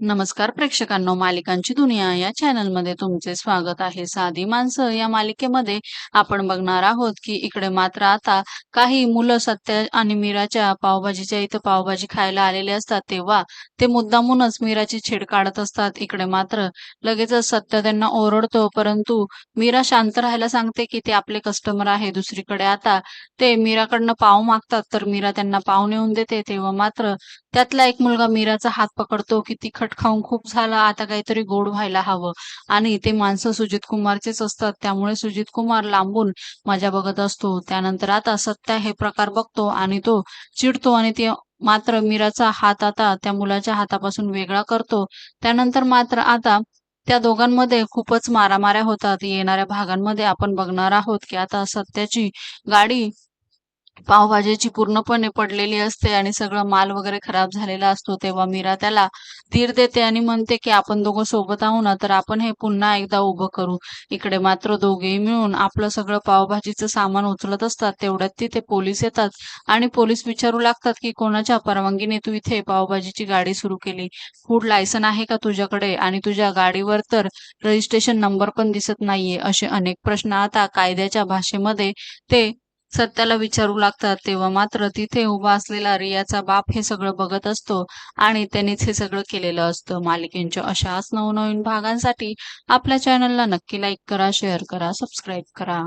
नमस्कार प्रेक्षकांनो मालिकांची दुनिया या चॅनलमध्ये तुमचे स्वागत आहे. साधी माणसं या मालिकेमध्ये आपण बघणार आहोत की इकडे मात्र आता काही मुलं सत्या आणि मीराच्या पावभाजीच्या इथं पावभाजी खायला आलेले असतात. तेव्हा ते मुद्दामूनच मीराची छेड काढत असतात. इकडे मात्र लगेचच सत्य त्यांना ओरडतो परंतु मीरा शांत राहायला सांगते की ते आपले कस्टमर आहे. दुसरीकडे आता ते मीराकडनं पाव मागतात तर मीरा त्यांना पाव नेऊन देते. तेव्हा मात्र त्यातला एक मुलगा मीराचा हात पकडतो की तिखट खाऊन खूप झाला आता काहीतरी गोड व्हायला हवं. आणि ते माणसं सुजित कुमारचेच असतात. त्यामुळे सुजित कुमार लांबून मजा बघत असतो. त्यानंतर आता सत्या हे प्रकार बघतो आणि तो चिडतो आणि ते मात्र मीराचा हात आता त्या मुलाच्या हातापासून वेगळा करतो. त्यानंतर मात्र आता त्या दोघांमध्ये खूपच मारामाऱ्या होतात. येणाऱ्या भागांमध्ये आपण बघणार आहोत की आता सत्याची गाडी पावभाजीची पूर्णपणे पडलेली असते आणि सगळं माल वगैरे खराब झालेला असतो तेव्हा मीरा त्याला धीर देते आणि म्हणते की आपण दोघं सोबत आहो ना तर आपण हे पुन्हा एकदा उभं करू. इकडे मात्र दोघेही मिळून आपलं सगळं पावभाजीचं सामान उचलत असतात तेवढ्यात तिथे पोलीस येतात आणि पोलीस विचारू लागतात की कोणाच्या परवानगीने तू इथे पावभाजीची गाडी सुरू केली. फूड लायसन आहे का तुझ्याकडे? आणि तुझ्या गाडीवर तर रजिस्ट्रेशन नंबर पण दिसत नाहीये असे अनेक प्रश्न आता कायद्याच्या भाषेमध्ये ते सत्याला विचारू लागतात तेव्हा मात्र तिथे उभा असलेला रियाचा बाप हे सगळं बघत असतो आणि त्यांनीच हे सगळं केलेलं असतं. मालिकेंच्या अशाच नवनवीन भागांसाठी आपल्या चॅनलला नक्की लाईक करा शेअर करा सबस्क्राईब करा.